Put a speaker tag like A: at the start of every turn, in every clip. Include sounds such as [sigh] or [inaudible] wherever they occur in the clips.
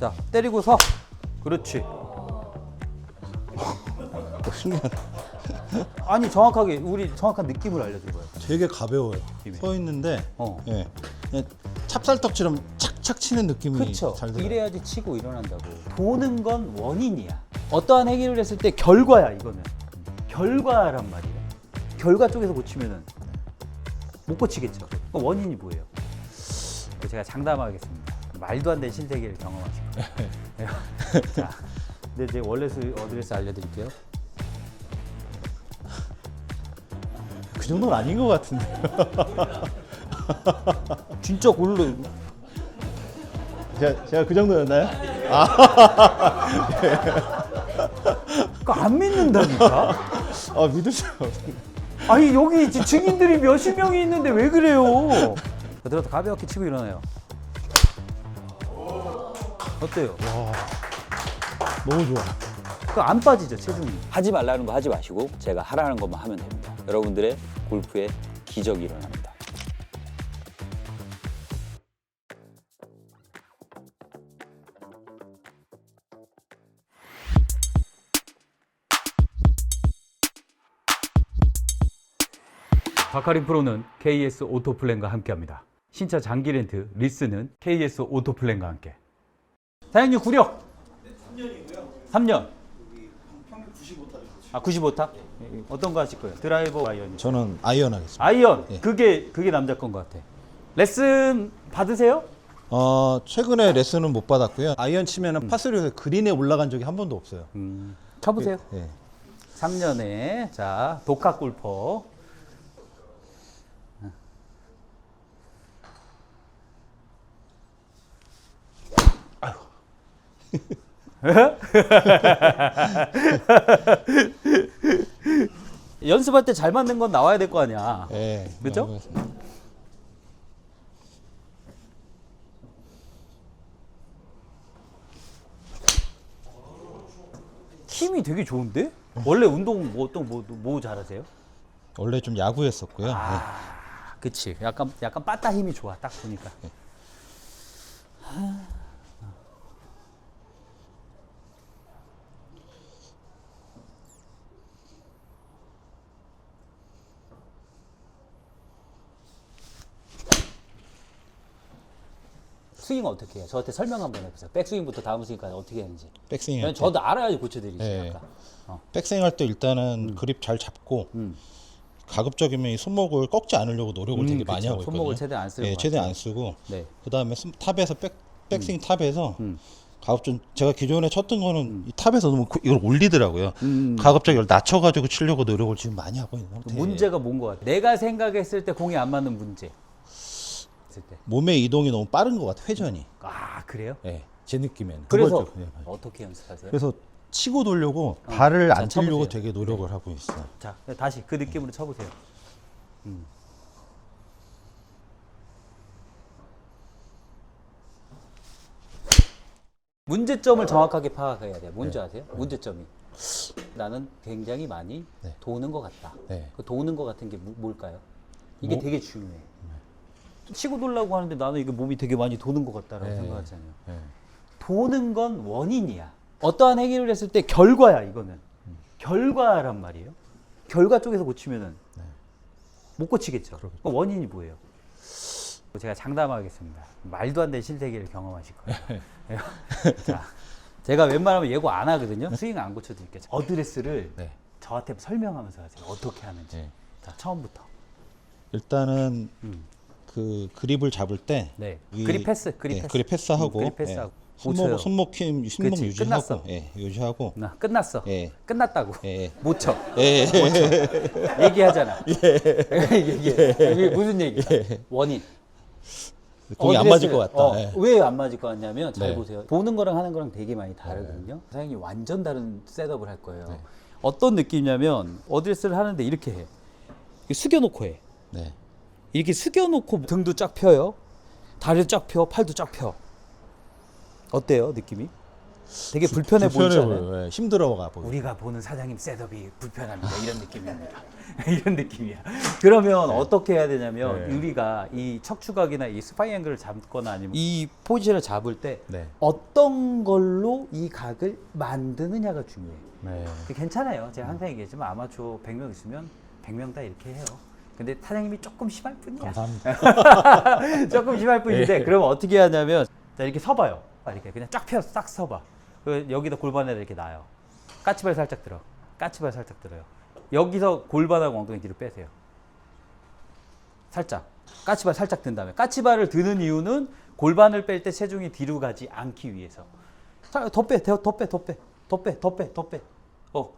A: 자, 때리고 서. 그렇지.
B: 신기하다.
A: 아니 정확하게 우리 정확한 느낌을 알려줘봐요.
B: 되게 가벼워요.
A: 느낌이.
B: 서 있는데
A: 어.
B: 예. 그냥 찹쌀떡처럼 착착 치는 느낌이
A: 그렇죠.
B: 잘 들어요.
A: 이래야지 치고 일어난다고. 도는 건 원인이야. 어떠한 행위를 했을 때 결과야 이거는. 결과란 말이야. 결과 쪽에서 고치면은 못 고치겠죠. 그럼 원인이 뭐예요? 제가 장담하겠습니다. 말도 안 되는 신세계를 거예요. [laughs] 자, 근데 이제 원래스 어드레스 알려드릴게요.
B: 그 정도는 아닌 것 같은데. [laughs]
A: 진짜 골로
B: 제가, 제가 그 정도였나요?
A: 그거 안 믿는다니까.
B: 아 믿을 수가 없어요.
A: 아니 여기 이제 증인들이 몇십 명이 있는데 왜 그래요? [laughs] 들어서 가볍게 치고 일어나요. 어때요?
B: 너무 좋아.
A: 그안 빠지죠 체중이.
C: 하지 말라는 거 하지 마시고 제가 하라는 것만 하면 됩니다. 여러분들의 골프에 기적이 일어납니다.
A: 바카린 프로는 KS 오토플랜과 함께합니다. 신차 장기 렌트 리스는 KS 오토플랜과 함께. 사장님 구력. 3년이고요. 3년. 평균 95타. 아 95타? 어떤 거 하실 거예요? 드라이버 아이언.
B: 저는 아이언 하겠습니다.
A: 아이언.
B: 예.
A: 그게 그게 남자 건 것 같아. 레슨 받으세요?
B: 어 최근에 레슨은 못 받았고요. 아이언 치면은 파스리에서 그린에 올라간 적이 한 번도 없어요.
A: 음, 쳐보세요.
B: 예.
A: 3년에 자 독학 골퍼. [laughs] 연습할 때 잘 맞는 건 나와야 될 거 아니야.
B: 예.
A: 그죠? 힘이 되게 좋은데? 원래 운동 뭐 어떤 뭐, 뭐 잘하세요?
B: 원래 좀 야구했었고요. 예.
A: 아, 그치. 약간 약간 빠따 힘이 좋아. 딱 보니까. 스윙 어떻게 해요? 저한테 설명 한번 해보세요. 백스윙부터 다음 스윙까지 어떻게 하는지.
B: 백스윙 할
A: 왜냐면
B: 때.
A: 저도 알아야지 고쳐드리지.
B: 네.
A: 아까. 어.
B: 백스윙 할 때 일단은 그립 잘 잡고
A: 음.
B: 가급적이면 이 손목을 꺾지 않으려고 노력을
A: 음,
B: 되게 많이
A: 그쵸.
B: 하고 있거든요.
A: 손목을 최대한 안 쓰는
B: 예,
A: 것
B: 최대한
A: 같아요.
B: 안 쓰고
A: 네.
B: 그다음에 탑에서 백 백스윙 탑에서
A: 음.
B: 가급적 제가 기존에 쳤던 거는 이 탑에서 너무 그- 이걸 올리더라고요.
A: 음.
B: 가급적 이걸 낮춰 가지고 치려고 노력을 지금 많이 하고 있는 상태예요.
A: 문제가 뭔 것 같아? 내가 생각했을 때 공이 안 맞는 문제. 했을 때.
B: 몸의 이동이 너무 빠른 것 같아 회전이.
A: 아 그래요?
B: 예, 제 느낌에는.
A: 그래서
B: 그걸 좀- 예.
A: 어떻게 연습하세요?
B: 그래서 치고 돌려고 발을
A: 자,
B: 안 치려고
A: 쳐보세요.
B: 되게 노력을 하고 있어요.
A: 자 다시 그 느낌으로 쳐보세요. 음. 문제점을 정확하게 파악해야 돼요. 뭔지 아세요? 문제점이 나는 굉장히 많이
B: 네.
A: 도는 것 같다.
B: 네.
A: 그 도는 것 같은 게 뭐- 뭘까요? 이게
B: 뭐?
A: 되게 중요해. 치고 돌라고 하는데 나는 이게 몸이 되게 많이 도는 것 같다라고
B: 네.
A: 생각하잖아요.
B: 예.
A: 도는 건 원인이야. 어떠한 행위를 했을 때 결과야 이거는. 결과란 말이에요. 결과 쪽에서 고치면은 못 고치겠죠. 그럼 원인이 뭐예요? 제가 장담하겠습니다. 말도 안 되는 신세계를 경험하실 거예요. [laughs] 자, 제가 웬만하면 예고 안 하거든요. 스윙 안 고쳐드릴게요. 어드레스를
B: 네.
A: 저한테 설명하면서 하세요. 어떻게 하는지.
B: 네.
A: 자, 처음부터.
B: 일단은
A: 음.
B: 그 그립을 잡을 때
A: 네.
B: 이-
A: 그립 패스, 그립
B: 예,
A: 패스.
B: 그립 패스하고
A: 음, 그립 패스하고.
B: 예,
A: 못 쳐요.
B: 손목 손목 힘 손목
A: 그치,
B: 유지하고
A: 끝났어.
B: 예, 유지하고
A: 나 끝났어.
B: 예.
A: 끝났다고.
B: 예, 예.
A: 못 쳐. [laughs]
B: 예, 예.
A: 얘기하잖아. 얘기해. 이게 무슨 얘기야? 원인.
B: 공이 안
A: 어드레스,
B: 맞을 것 같다.
A: 어,
B: 예.
A: 왜 안 맞을 것 같냐면 잘
B: 네.
A: 보세요. 보는 거랑 하는 거랑 되게 많이 다르거든요. 사장님이 완전 다른 셋업을 할 거예요.
B: 네.
A: 어떤 느낌이냐면 어드레스를 하는데 이렇게 해. 이렇게 숙여놓고 해.
B: 네.
A: 이렇게 숙여놓고 등도 쫙 펴요. 다리도 쫙 펴, 팔도 쫙 펴. 어때요, 느낌이? 되게 불편해, 보이잖아요.
B: 보여요. 예, 힘들어가 보여.
A: 우리가 보는 사장님 셋업이 불편합니다. 이런 느낌입니다. [laughs] 이런 느낌이야. 그러면 어떻게 해야 되냐면
B: 네.
A: 우리가 이 척추각이나 이 스파이 앵글을 잡거나 아니면 이 포지션을 잡을 때
B: 네.
A: 어떤 걸로 이 각을 만드느냐가 중요해요.
B: 네.
A: 괜찮아요. 제가 항상 얘기했지만 아마추어 100명 있으면 100명 다 이렇게 해요. 근데 사장님이 조금 심할 뿐이야.
B: 감사합니다. [laughs]
A: 조금 심할 뿐인데
B: 네.
A: 그러면 어떻게 하냐면 자 이렇게 서봐요. 아, 이렇게 그냥 쫙 펴서 싹 서봐. 그 여기다 골반에다 이렇게 놔요. 까치발 살짝 들어. 까치발 살짝 들어요. 여기서 골반하고 엉덩이 뒤로 빼세요. 살짝. 까치발 살짝 든 다음에 까치발을 드는 이유는 골반을 뺄 때 체중이 뒤로 가지 않기 위해서. 자, 더 빼, 더, 더 빼, 더 빼, 더 빼, 더 빼, 더 빼. 어,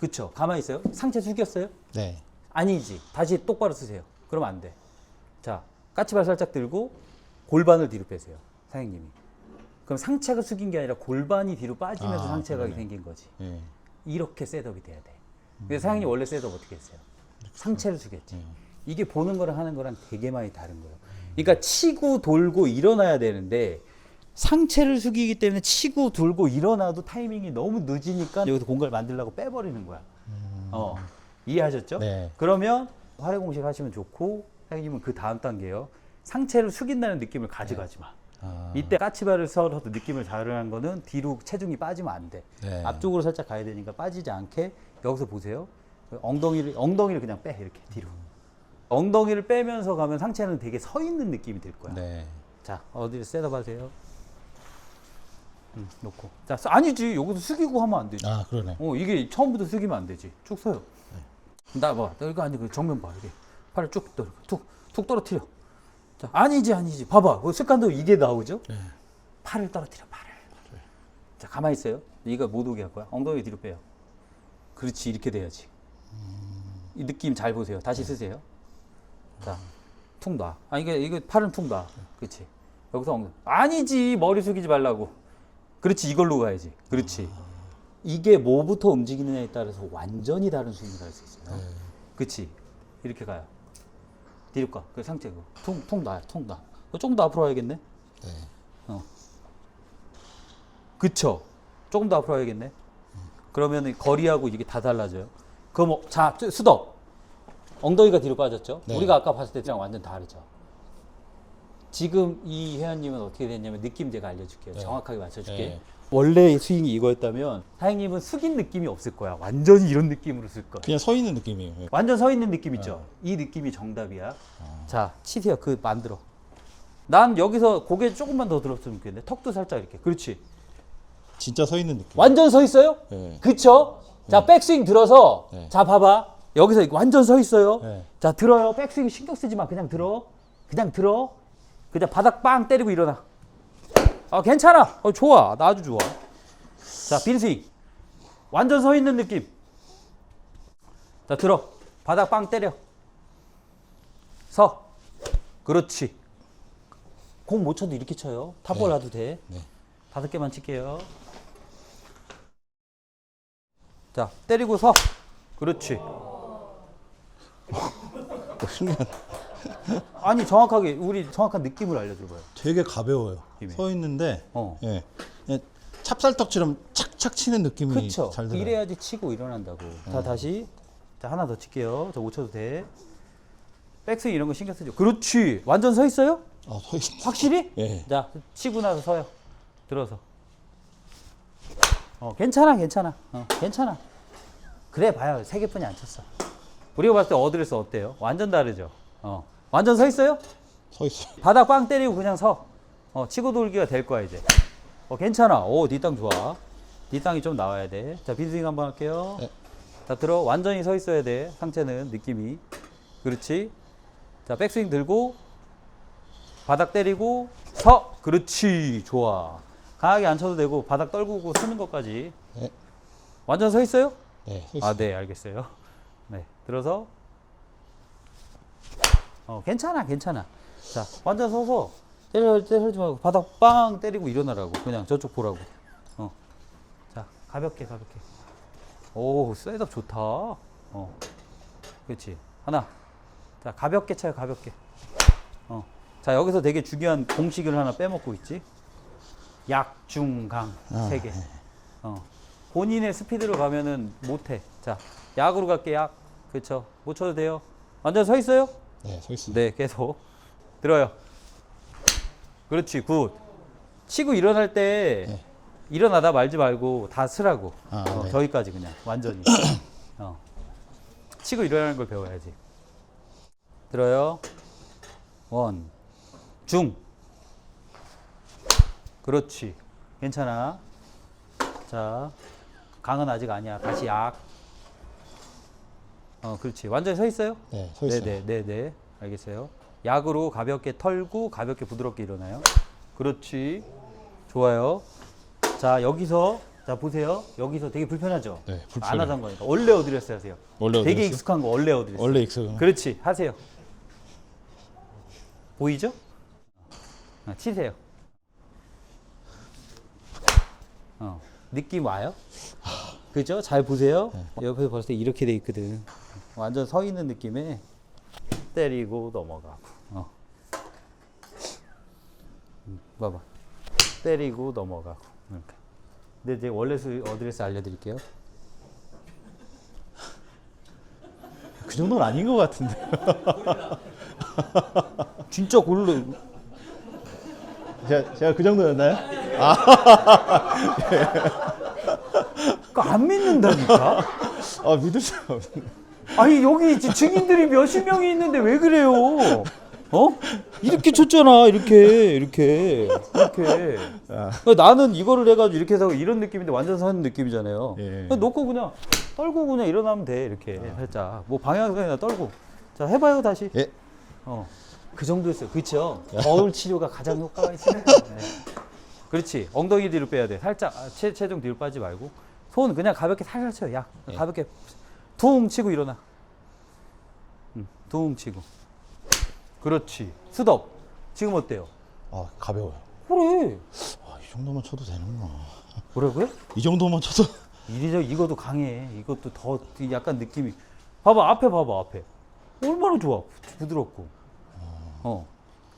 A: 그쵸. 가만히 있어요. 상체 숙였어요?
B: 네.
A: 아니지. 다시 똑바로 쓰세요. 그러면 안 돼. 자, 까치발 살짝 들고 골반을 뒤로 빼세요. 사장님이. 그럼 상체가 숙인 게 아니라 골반이 뒤로 빠지면서
B: 아,
A: 상체가
B: 그러네.
A: 생긴 거지.
B: 예.
A: 이렇게 셋업이 돼야 돼. 근데 사장님 원래 셋업 어떻게 했어요? 상체를 숙였지. 이게 보는 거랑 하는 거랑 되게 많이 다른 거예요. 그러니까 치고 돌고 일어나야 되는데 상체를 숙이기 때문에 치고 돌고 일어나도 타이밍이 너무 늦으니까 여기서 공간을 만들려고 빼버리는 거야. 어, 이해하셨죠?
B: 네.
A: 그러면 활용 공식 하시면 좋고 사장님은 그 다음 단계요. 상체를 숙인다는 느낌을 가져가지 마.
B: 아,
A: 이때 까치발을 서서 느낌을 다르는 거는 뒤로 체중이 빠지면 안 돼.
B: 네.
A: 앞쪽으로 살짝 가야 되니까 빠지지 않게 여기서 보세요. 엉덩이를 엉덩이를 그냥 빼 이렇게 뒤로. 엉덩이를 빼면서 가면 상체는 되게 서 있는 느낌이 들 거야.
B: 네.
A: 자 어디를 셋업 하세요. 음, 놓고. 자 서- 아니지 여기서 숙이고 하면 안 되지.
B: 아, 그러네.
A: 어 이게 처음부터 숙이면 안 되지. 쭉 서요. 나 봐. 너 이거 아니 그 정면 봐. 이게 팔을 쭉 떨어. 툭 툭 떨어뜨려. 자 아니지 아니지. 봐봐. 그 습관도 이게 나오죠.
B: 네.
A: 팔을 떨어뜨려. 팔을. 자 가만히 있어요. 이거 못 오게 할 거야. 엉덩이 뒤로 빼요. 그렇지 이렇게 돼야지. 이 느낌 잘 보세요. 다시 쓰세요. 자, 툭 놔. 아 이게 이게 팔은 툭 놔. 그렇지. 여기서 엉덩이. 아니지 머리 숙이지 말라고. 그렇지 이걸로 가야지. 그렇지. 이게 뭐부터 움직이느냐에 따라서 완전히 다른 스윙을 할 수 있어요. 그렇지. 이렇게 가요. 뒤로 가. 그 상체. 퉁, 퉁 놔요. 퉁 놔. 그거 조금 더 앞으로 와야겠네.
B: 네.
A: 어. 그쵸. 조금 더 앞으로 와야겠네. 그러면 거리하고 이게 다 달라져요. 그럼 뭐, 자, 수덕. 엉덩이가 뒤로 빠졌죠?
B: 네.
A: 우리가 아까 봤을 때랑 완전 다르죠. 지금 이 회원님은 어떻게 됐냐면 느낌 제가 알려줄게요.
B: 네.
A: 정확하게 맞춰줄게.
B: 네.
A: 원래 스윙이 이거였다면 사장님은 숙인 느낌이 없을 거야. 완전히 이런 느낌으로 쓸 거야.
B: 그냥 서 있는 느낌이에요. 예.
A: 완전 서 있는 느낌 있죠? 이 느낌이 정답이야. 자, 치세요. 그 만들어. 난 여기서 고개 조금만 더 들었으면 좋겠네. 턱도 살짝 이렇게. 그렇지.
B: 진짜 서 있는 느낌.
A: 완전 서 있어요?
B: 네.
A: 그쵸? 자, 백스윙 들어서.
B: 네.
A: 자, 봐봐. 여기서 이거 완전 서 있어요.
B: 네.
A: 자, 들어요. 백스윙 신경 쓰지 마. 그냥 들어. 그냥 들어. 그냥 바닥 빵 때리고 일어나. 아, 괜찮아. 어, 좋아. 나 아주 좋아. 자, 빈스윙. 완전 서 있는 느낌. 자, 들어. 바닥 빵 때려. 서. 그렇지. 공 못 쳐도 이렇게 쳐요. 탑볼 놔도 돼.
B: 네.
A: 다섯 개만 칠게요. 자, 때리고 서. 그렇지.
B: 어, 신기한. [laughs]
A: 아니, 정확하게, 우리 정확한 느낌을 알려줘봐요.
B: 되게 가벼워요.
A: 힘이.
B: 서 있는데
A: 어.
B: 예. 그냥 찹쌀떡처럼 착착 치는 느낌이
A: 그쵸.
B: 잘 들어요.
A: 이래야지 치고 일어난다고. 자, 다시. 자, 하나 더 칠게요. 저 못 쳐도 돼. 백스윙 이런 거 신경 쓰죠. 그렇지. 완전 서 있어요?
B: 아, 서 있.
A: 확실히?
B: 예.
A: 자, 치고 나서 서요. 들어서. 어, 괜찮아, 괜찮아. 어, 괜찮아. 그래 봐요. 세 개뿐이 안 쳤어. 우리가 봤을 때 어드레스 어때요? 완전 다르죠? 어. 완전 서 있어요?
B: 서 있어요. [laughs]
A: 바닥 빵 때리고 그냥 서. 어, 치고 돌기가 될 거야, 이제. 어, 괜찮아. 오, 뒷땅 좋아. 뒷땅이 좀 나와야 돼. 자, 빈스윙 한번 할게요.
B: 네.
A: 자, 들어. 완전히 서 있어야 돼. 상체는 느낌이. 그렇지. 자, 백스윙 들고 바닥 때리고 서. 그렇지. 좋아. 강하게 안 쳐도 되고 바닥 떨구고 서는 것까지.
B: 네.
A: 완전 서 있어요?
B: 네, 서 있어요.
A: 아, 네, 알겠어요. 네, 들어서. 어, 괜찮아, 괜찮아. 자, 완전 서서 때려, 때리지 말고 바닥 빵 때리고 일어나라고. 그냥 저쪽 보라고. 어. 자, 가볍게, 가볍게. 오, 셋업 좋다. 어. 그렇지. 하나. 자, 가볍게 쳐요, 가볍게. 어. 자, 여기서 되게 중요한 공식을 하나 빼먹고 있지. 약, 중, 강
B: 아,
A: 세 개. 어. 본인의 스피드로 가면은 못해. 자, 약으로 갈게 약. 그렇죠. 못 쳐도 돼요. 완전 서 있어요?
B: 네, 서 있습니다.
A: 네, 계속 들어요. 그렇지, 굿. 치고 일어날 때
B: 네.
A: 일어나다 말지 말고 다 쓰라고.
B: 아,
A: 어,
B: 네.
A: 저기까지 그냥 완전히. [clears throat] 어. 치고 일어나는 걸 배워야지. 들어요. 원, 중. 그렇지. 괜찮아. 자, 강은 아직 아니야. 다시 약. 어, 그렇지. 완전히 서 있어요?
B: 네, 서 있어요.
A: 네네, 네 네. 알겠어요. 약으로 가볍게 털고 가볍게 부드럽게 일어나요. 그렇지. 좋아요. 자, 여기서 자 보세요. 여기서 되게 불편하죠?
B: 네,
A: 안
B: 불편해요.
A: 하던 거니까. 원래 어드레스 하세요.
B: 원래
A: 되게
B: 어드레스?
A: 익숙한 거 원래 어드레스.
B: 원래 익숙.
A: 그렇지. 하세요. 보이죠? 아, 치세요. 어, 느낌 와요? 그죠? 잘 보세요. 옆에서 봤을 때 이렇게 돼 있거든. 완전 서 있는 느낌에 때리고 넘어가고. 어. 음, 봐봐. 때리고 넘어가고. 이렇게. 근데 이제 원래 수 어드레스 알려드릴게요.
B: 그 정도는 아닌 것 같은데. [laughs]
A: 진짜 골로
B: 제가, 제가 그 정도였나요?
A: 그거 안 믿는다니까.
B: 아, 믿을 수가 없네.
A: 아니 여기 지- 증인들이 몇십 명이 있는데 왜 그래요? 어? 이렇게 쳤잖아 이렇게 이렇게. 이렇게.
B: 아.
A: 그러니까 나는 이거를 해가지고 이렇게 해서 이런 느낌인데 완전 서는 느낌이잖아요.
B: 예.
A: 그냥 놓고 그냥 떨고 그냥 일어나면 돼 이렇게 살짝. 뭐 방향성이나 떨고. 자 해봐요 다시.
B: 예.
A: 어. 그 정도였어요. 그쵸? 거울 치료가 가장 효과가 있습니다 네. 그렇지. 엉덩이 뒤로 빼야 돼. 살짝 아, 체, 체중 뒤로 빠지 말고. 손 그냥 가볍게 살살 쳐요. 야
B: 예.
A: 가볍게 퉁 치고 일어나 음, 퉁 치고. 그렇지. 스톱 지금 어때요?
B: 아, 가벼워요.
A: 그래.
B: 아, 이 정도만 쳐도 되는구나.
A: 뭐라고요?
B: 이 정도만 쳐도. [laughs]
A: 이리저 이것도 강해. 이것도 더 약간 느낌이. 봐봐 앞에 봐봐 앞에. 얼마나 좋아. 부- 부드럽고. 어.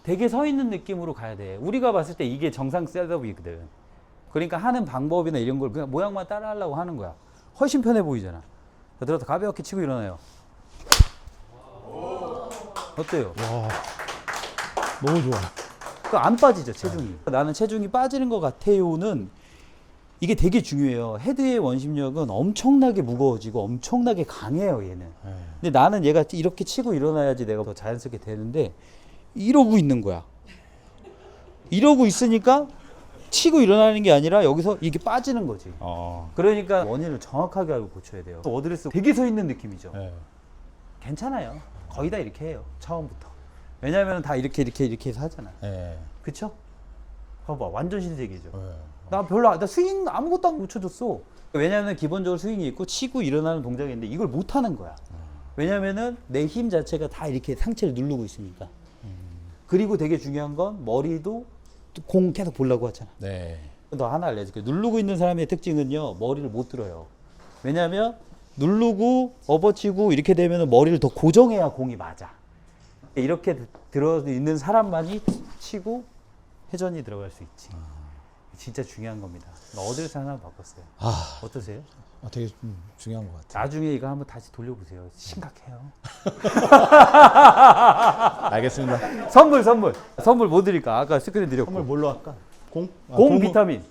A: 되게 서 있는 느낌으로 가야 돼. 우리가 봤을 때 이게 정상 셋업이거든. 그러니까 하는 방법이나 이런 걸 그냥 모양만 따라 하려고 하는 거야. 훨씬 편해 보이잖아. 자, 들어서 가볍게 치고 일어나요 어때요?
B: 와. 너무 좋아.
A: 그안 빠지죠 체중이 나는 체중이 빠지는 것 같아요는 이게 되게 중요해요 헤드의 원심력은 엄청나게 무거워지고 엄청나게 강해요 얘는
B: 네.
A: 근데 나는 얘가 이렇게 치고 일어나야지 내가 더 자연스럽게 되는데 이러고 있는 거야 이러고 있으니까 치고 일어나는 게 아니라 여기서 이게 빠지는 거지
B: 어.
A: 그러니까 원인을 정확하게 알고 고쳐야 돼요 어드레스 되게 서 있는 느낌이죠
B: 네.
A: 괜찮아요 거의 다 이렇게 해요 처음부터. 왜냐하면 다 이렇게 이렇게 이렇게 해서 하잖아.
B: 네.
A: 그쵸? 봐봐 완전 신세계죠.
B: 네.
A: 나 별로 안- 나 스윙 아무것도 안 고쳐줬어. 왜냐하면 기본적으로 스윙이 있고 치고 일어나는 동작이 있는데 이걸 못 하는 거야. 왜냐면은 내 힘 자체가 다 이렇게 상체를 누르고 있으니까. 그리고 되게 중요한 건 머리도 공 계속 보려고 하잖아.
B: 네.
A: 너 하나 알려줄게. 누르고 있는 사람의 특징은요 머리를 못 들어요. 왜냐하면 누르고 업어치고 이렇게 되면 머리를 더 고정해야 공이 맞아. 이렇게 드- 들어 있는 사람만이 치고 회전이 들어갈 수 있지. 진짜 중요한 겁니다. 나 어디서 하나 바꿨어요.
B: 아,
A: 어떠세요?
B: 아, 되게 좀 중요한 것 같아요.
A: 나중에 이거 한번 다시 돌려보세요. 심각해요. [laughs]
B: 알겠습니다.
A: 선물 선물. 선물 뭐 드릴까? 아까 스크린 드렸고.
B: 선물 뭘로 할까? 공? 아,
A: 공
B: 공으로-
A: 비타민.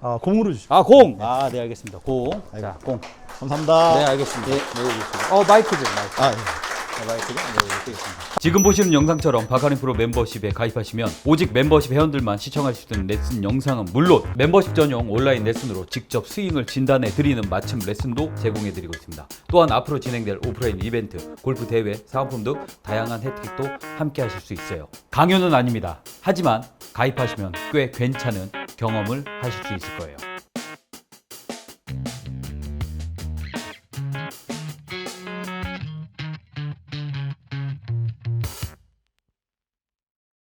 B: 아, 공으로 주십시오.
A: 아 공. 아 네 알겠습니다. 공 자 공
B: 감사합니다.
A: 네 알겠습니다 네, 네 알겠습니다 어 마이크 좀 마이크
B: 아, 예.
A: 지금 보시는 영상처럼 바카린 프로 멤버십에 가입하시면 오직 멤버십 회원들만 시청할 수 있는 레슨 영상은 물론 멤버십 전용 온라인 레슨으로 직접 스윙을 진단해 드리는 맞춤 레슨도 제공해 드리고 있습니다. 또한 앞으로 진행될 오프라인 이벤트, 골프 대회, 사은품 등 다양한 혜택도 함께 하실 수 있어요. 강요는 아닙니다. 하지만 가입하시면 꽤 괜찮은 경험을 하실 수 있을 거예요.